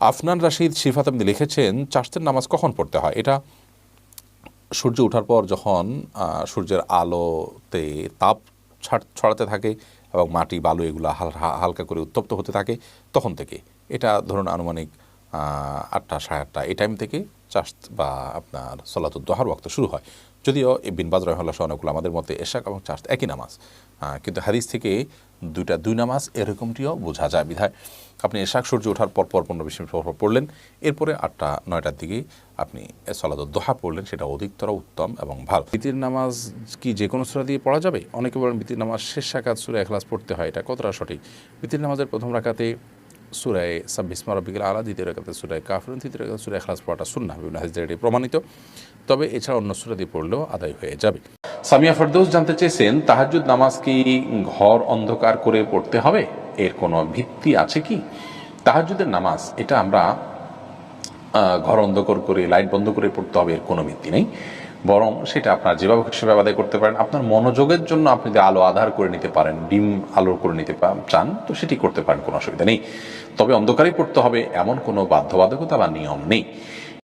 আফনান রাশিদ শিফাত আপনি লিখেছেন চাষতের নামাজ কখন পড়তে হয়? এটা সূর্য ওঠার পর যখন সূর্যের আলোতে তাপ ছাড়- ছড়াতে থাকে এবং মাটি, বালু এগুলো হালকা করে উত্তপ্ত হতে থাকে, তখন থেকে। এটা ধরুন আনুমানিক আটটা, সাড়ে আটটা, এই টাইম থেকে চাষ বা আপনার সলাতুদ্দোহার ওয়াক্ত শুরু হয়। যদিও বিনবাজ রহমাল্লাহ অনেকগুলো আমাদের মতে এশাক এবং চাষ একই নামাজ। কিন্তু হাদিস থেকে দুইটা দুই নামাজ এরকমটিও বোঝা যায় বিধায়। আপনি এশাক সূর্য ওঠার পর পর পনেরো বিশ মিনিট পর পড়লেন, এরপরে আটটা, নয়টার দিকে আপনি সলাদ দোহা পড়লেন, সেটা অধিকতর উত্তম এবং ভালো। বিতির নামাজ কি যে কোনো সুরা দিয়ে পড়া যাবে? অনেকে বলেন বিতির নামাজ শেষ শাখাত সুরা এখলাস পড়তে হয়, এটা কতটা সঠিক? বিতির নামাজের প্রথম রাখাতে সুরায় সাব্বিস মারবিকের আলা, দ্বিতীয় রাখাতে সুরায় কাফরুন, তৃতীয় রাখাতে সুরায় এখলাস পড়াটা সুন্না বিভিন্ন হাজিদের এটি প্রমাণিত। তবে এছাড়া অন্য সুরা দিয়ে পড়লেও আদায় হয়ে যাবে। সামিয়া ফেরদৌস জানতে চেয়েছেন তাহাজুদ নামাজ কি ঘর অন্ধকার করে পড়তে হবে? এর কোনো ভিত্তি আছে কি? তাহাজুদের নামাজ, এটা আমরা ঘর অন্ধকার করে, লাইট বন্ধ করে পড়তে হবে, এর কোনো ভিত্তি নেই। বরং সেটা আপনার যেভাবে সেভাবে আদায় করতে পারেন। আপনার মনোযোগের জন্য আপনি যদি আলো আধার করে নিতে পারেন, ডিম আলো করে নিতে চান, তো সেটি করতে পারেন, কোনো অসুবিধা নেই। তবে অন্ধকারেই পড়তে হবে, এমন কোনো বাধ্যবাধকতা বা নিয়ম নেই।